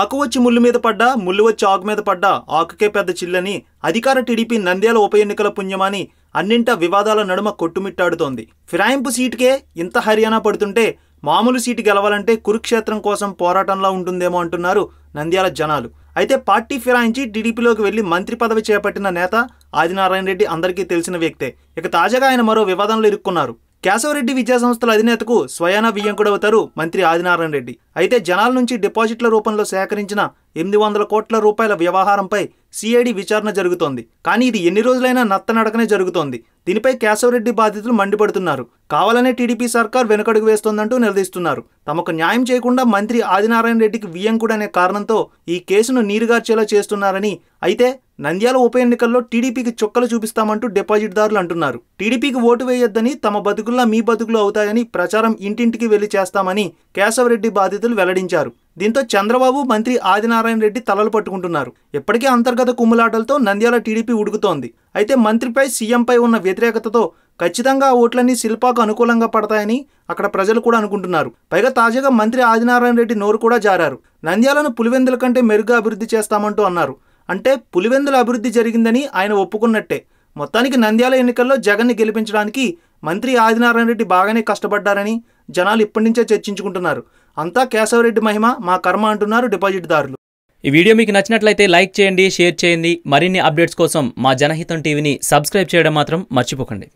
ఆకు వచ్చి ముళ్ళు మీద పడ్డా ముళ్ళు వచ్చి ఆకు మీద పడ్డా ఆకుకే పెద్ద చిల్లని అధికార టీడీపీ నంద్యాల ఉప ఎన్నికల పుణ్యమాని అన్నింట వివాదాల నడుమ కొట్టుమిట్టాడుతోంది. ఫిరాయింపు సీటుకే ఇంత హర్యానా పడుతుంటే మామూలు సీటు గెలవాలంటే కురుక్షేత్రం కోసం పోరాటంలా ఉంటుందేమో అంటున్నారు నంద్యాల జనాలు. అయితే పార్టీ ఫిరాయించి టీడీపీలోకి వెళ్ళి మంత్రి పదవి చేపట్టిన నేత ఆదినారాయణ రెడ్డి అందరికీ తెలిసిన వ్యక్తే. ఇక తాజాగా ఆయన మరో వివాదంలో ఇరుక్కున్నారు. కేశవరెడ్డి విద్యాసంస్థల అధినేతకు స్వయాన అవుతారు మంత్రి ఆదినారాయణ రెడ్డి. అయితే జనాల నుంచి డిపాజిట్ల రూపంలో సేకరించిన ఎనిమిది వందల కోట్ల రూపాయల వ్యవహారంపై సిఐడి విచారణ జరుగుతోంది. కానీ ఇది ఎన్ని రోజులైనా నత్తనడకనే జరుగుతోంది. దీనిపై కేశవరెడ్డి బాధితులు మండిపడుతున్నారు. కావాలనే టీడీపీ సర్కార్ వెనుకడుగు వేస్తోందంటూ నిలదీస్తున్నారు. తమకు న్యాయం చేయకుండా మంత్రి ఆదినారాయణ రెడ్డికి వియ్యంకుడు అనే కారణంతో ఈ కేసును నీరుగార్చేలా చేస్తున్నారని అయితే నంద్యాల ఉప ఎన్నికల్లో టీడీపీకి చుక్కలు చూపిస్తామంటూ డిపాజిట్దారులు అంటున్నారు. టీడీపీకి ఓటు వేయొద్దని తమ బతుకుల్లా మీ బతుకులు అవుతాయని ప్రచారం ఇంటింటికి వెళ్ళి చేస్తామని కేశవరెడ్డి బాధితులు వెల్లడించారు. దీంతో చంద్రబాబు మంత్రి ఆదినారాయణ రెడ్డి తలలు పట్టుకుంటున్నారు. ఇప్పటికే అంతర్గత కుమ్ములాటలతో నంద్యాల టీడీపీ ఉడుకుతోంది. అయితే మంత్రిపై సీఎంపై ఉన్న వ్యతిరేకతతో ఖచ్చితంగా ఆ ఓట్లన్నీ శిల్పాకు అనుకూలంగా పడతాయని అక్కడ ప్రజలు కూడా అనుకుంటున్నారు. పైగా తాజాగా మంత్రి ఆదినారాయణ రెడ్డి నోరు కూడా జారారు. నంద్యాలను పులివెందుల కంటే మెరుగ్గా అభివృద్ధి చేస్తామంటూ అన్నారు. అంటే పులివెందుల అభివృద్ధి జరిగిందని ఆయన ఒప్పుకున్నట్టే. మొత్తానికి నంద్యాల ఎన్నికల్లో జగన్ని గెలిపించడానికి మంత్రి ఆదినారాయణ రెడ్డి బాగానే కష్టపడ్డారని జనాలు ఇప్పటి నుంచే చర్చించుకుంటున్నారు. అంతా కేశవరెడ్డి మహిమ మా కర్మ అంటున్నారు డిపాజిట్దారులు. ఈ వీడియో మీకు నచ్చినట్లయితే లైక్ చేయండి షేర్ చేయండి. మరిన్ని అప్డేట్స్ కోసం మా జనహితం టీవీని సబ్స్క్రైబ్ చేయడం మాత్రం మర్చిపోకండి.